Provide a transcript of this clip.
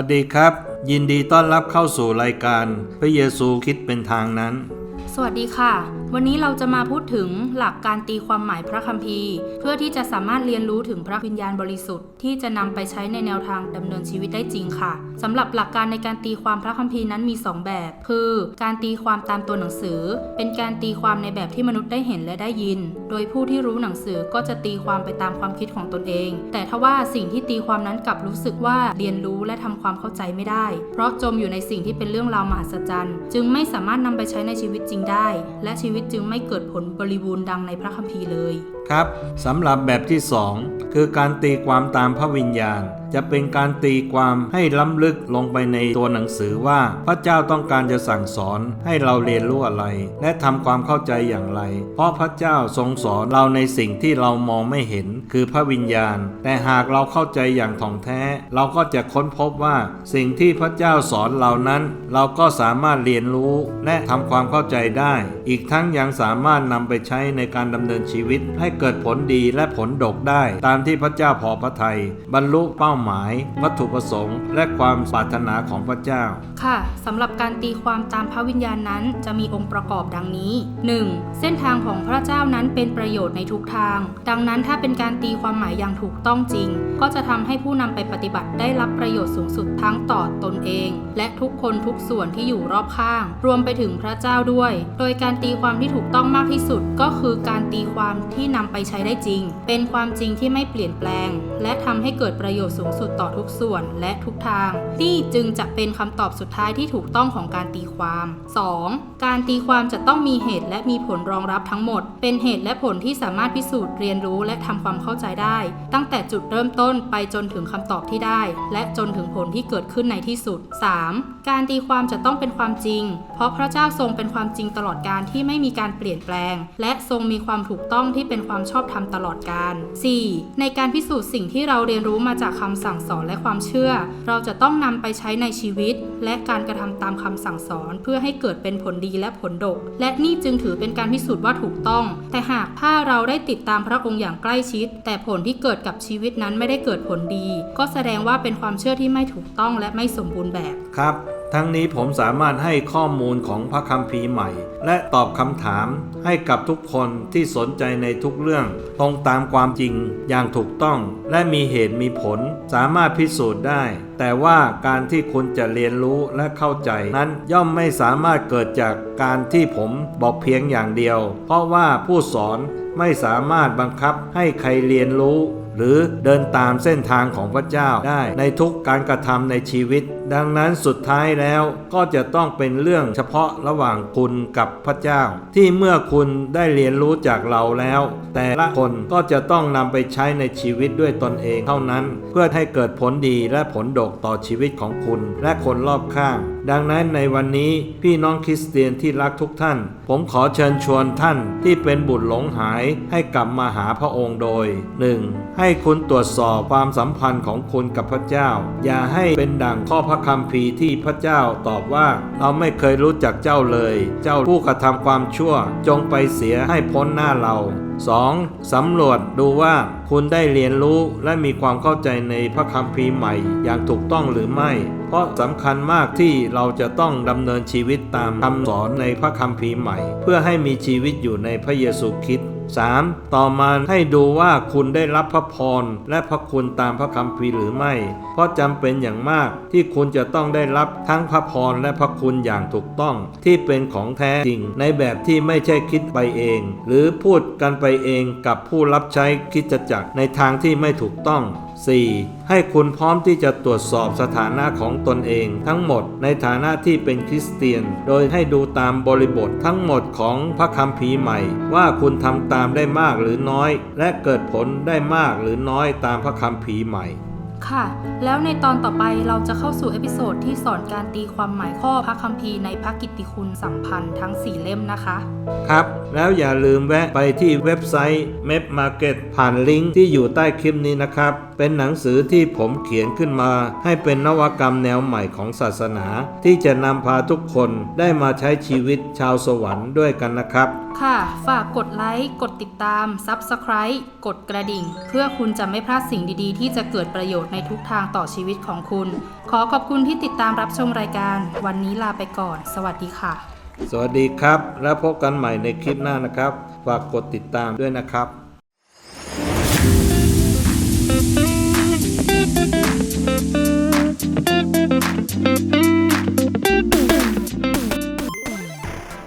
วัสดีครับ ยินดีต้อนรับเข้าสู่รายการ พระเยซูคิดเป็นทางนั้น สวัสดีค่ะวันนี้เราจะมาพูดถึงหลักการตีความหมายพระคัมภีร์ เพื่อที่จะสามารถเรียนรู้ถึงพระวิญญาณบริสุทธิ์ที่จะนำไปใช้ในแนวทางดำเนินชีวิตได้จริงค่ะสำหรับหลักการในการตีความพระคัมภีร์นั้นมี 2 แบบ คือ การตีความตามตัวหนังสือ เป็นการตีความในแบบที่มนุษย์ได้เห็นและได้ยิน โดยผู้ที่รู้หนังสือก็จะตีความไปตามความคิดของตนเอง แต่ทว่าสิ่งที่ตีความนั้นกลับรู้สึกว่าเรียนรู้และทำความเข้าใจไม่ได้ เพราะจมอยู่ในสิ่งที่เป็นเรื่องราวมหัศจรรย์ จึงไม่สามารถนำไปใช้ในชีวิตจริงได้ และชีวิตจึงไม่เกิดผลบริบูรณ์ดังในพระคัมภีร์เลย ครับสำหรับแบบที่สองคือการตีความตามพระวิญญาณ จะเป็นการตีความให้ล้ำลึกลงไปในตัวหนังสือว่า พระเจ้าต้องการจะสั่งสอนให้เราเรียนรู้อะไร และทำความเข้าใจอย่างไร เพราะพระเจ้าทรงสอนเราในสิ่งที่เรามองไม่เห็น คือพระวิญญาณ แต่หากเราเข้าใจอย่างถ่องแท้ เราก็จะค้นพบว่า สิ่งที่พระเจ้าสอนเรานั้น เราก็สามารถเรียนรู้และทำความเข้าใจได้ อีกทั้งยังสามารถนำไปใช้ในการดำเนินชีวิต ให้เกิดผลดีและผลดกได้ ตามที่พระเจ้าพอพระทัยบรรลุเป้าหมาย วัตถุประสงค์ และความปรารถนาของพระเจ้า ค่ะสำหรับการตีความตามพระวิญญาณนั้นจะมีองค์ประกอบดังนี้ 1. เส้นทางของพระเจ้านั้นเป็นประโยชน์ในทุกทาง ดังนั้นถ้าเป็นการตีความหมายอย่างถูกต้องจริง ก็จะทำให้ผู้นำไปปฏิบัติได้รับประโยชน์สูงสุดทั้งต่อตนเอง และทุกคนทุกส่วนที่อยู่รอบข้าง รวมไปถึงพระเจ้าด้วย โดยการตีความที่ถูกต้องมากที่สุดก็คือการตีความที่นำไปใช้ได้จริง เป็นความจริงที่ไม่เปลี่ยนแปลง และทำให้เกิดประโยชน์สูงสุดต่อทุกส่วนและทุกทาง นี่จึงจะเป็นคำตอบสุดท้ายที่ถูกต้องของการตีความ 2. การตีความจะต้องมีเหตุและมีผลรองรับทั้งหมด เป็นเหตุและผลที่สามารถพิสูจน์เรียนรู้และทำความเข้าใจได้ ตั้งแต่จุดเริ่มต้นไปจนถึงคำตอบที่ได้ และจนถึงผลที่เกิดขึ้นในที่สุด 3. การตีความจะต้องเป็นความจริง เพราะพระเจ้าทรงเป็นความจริงตลอดการที่ไม่มีการเปลี่ยนแปลง และทรงมีความถูกต้องที่เป็นความชอบธรรมตลอดการ 4. ในการพิสูจน์สิ่งที่เราเรียนรู้มาจากคำำสั่งสอนและความเชื่อ เราจะต้องนำไปใช้ในชีวิต และการกระทำตามคำสั่งสอนเพื่อให้เกิดเป็นผลดีและผลดก และนี่จึงถือเป็นการพิสูจน์ว่าถูกต้อง แต่หากถ้าเราได้ติดตามพระองค์อย่างใกล้ชิด แต่ผลที่เกิดกับชีวิตนั้นไม่ได้เกิดผลดี ก็แสดงว่าเป็นความเชื่อที่ไม่ถูกต้องและไม่สมบูรณ์แบบครับ ทั้งนี้ผมสามารถให้ข้อมูลของพระคัมภีร์ใหม่ และตอบคำถามให้กับทุกคนที่สนใจในทุกเรื่อง ตรงตามความจริงอย่างถูกต้อง และมีเหตุมีผลสามารถพิสูจน์ได้ แต่ว่าการที่คุณจะเรียนรู้และเข้าใจนั้นย่อมไม่สามารถเกิดจากการที่ผมบอกเพียงอย่างเดียว เพราะว่าผู้สอน ไม่สามารถบังคับให้ใครเรียนรู้ หรือเดินตามเส้นทางของพระเจ้าได้ในทุกการกระทำในชีวิต ดังนั้นสุดท้ายแล้วก็จะต้องเป็นเรื่องเฉพาะระหว่างคุณกับพระเจ้า ที่เมื่อคุณได้เรียนรู้จากเราแล้ว แต่ละคนก็จะต้องนำไปใช้ในชีวิตด้วยตนเองเท่านั้น เพื่อให้เกิดผลดีและผลดกต่อชีวิตของคุณและคนรอบข้าง ดังนั้นในวันนี้พี่น้องคริสเตียนที่รักทุกท่าน ผมขอเชิญชวนท่านที่เป็นบุตรหลงหายให้กลับมาหาพระองค์โดย 1. ให้คุณตรวจสอบความสัมพันธ์ของคุณกับพระเจ้า อย่าให้เป็นดั่งข้อพระคัมภีร์ที่พระเจ้าตอบว่า เราไม่เคยรู้จักเจ้าเลย เจ้าผู้กระทำความชั่ว จงไปเสียให้พ้นหน้าเรา 2. สำรวจดูว่าคุณได้เรียนรู้และมีความเข้าใจในพระคัมภีร์ใหม่อย่างถูกต้องหรือไม่ เพราะสำคัญมากที่เราจะต้องดำเนินชีวิตตามคำสอนในพระคัมภีร์ใหม่ เพื่อให้มีชีวิตอยู่ในพระเยซูคริสต์ 3. ต่อมาให้ดูว่าคุณได้รับพระพรและพระคุณตามพระคำพีหรือไม่ เพราะจำเป็นอย่างมากที่คุณจะต้องได้รับทั้งพระพรและพระคุณอย่างถูกต้อง ที่เป็นของแท้จริง ในแบบที่ไม่ใช่คิดไปเอง หรือพูดกันไปเองกับผู้รับใช้คิดจักรในทางที่ไม่ถูกต้อง 4. ให้คุณพร้อมที่จะตรวจสอบสถานะของตนเองทั้งหมดในฐานะที่เป็นคริสเตียน โดยให้ดูตามบริบททั้งหมดของพระคัมภีร์ใหม่ ว่าคุณทำตามได้มากหรือน้อย และเกิดผลได้มากหรือน้อยตามพระคัมภีร์ใหม่ ค่ะ แล้วในตอนต่อไปเราจะเข้าสู่เอพิโซดที่สอนการตีความหมายข้อพระคัมภีร์ในพระกิตติคุณสัมพันธ์ทั้ง 4 เล่มนะคะ ครับ แล้วอย่าลืมแวะไปที่เว็บไซต์ m a p Market ผ่านลิงก์ที่อยู่ใต้คลิปนี้นะครับ เป็นหนังสือที่ผมเขียนขึ้นมา ให้เป็นนวัตกรรมแนวใหม่ของศาสนา ที่จะนำพาทุกคนได้มาใช้ชีวิตชาวสวรรค์ด้วยกันนะครับ ค่ะ ฝากกดไลค์ กดติดตาม Subscribe กดกระดิ่ง เพื่อคุณจะไม่พลาดสิ่งดีๆ ที่จะเกิดประโยชน์ชน์ในทุกทางต่อชีวิตของคุณ ขอขอบคุณที่ติดตามรับชมรายการ วันนี้ลาไปก่อน สวัสดีค่ะ สวัสดีครับ แล้วพบกันใหม่ในคลิปหน้านะครับ ฝากกดติดตามด้วยนะครับ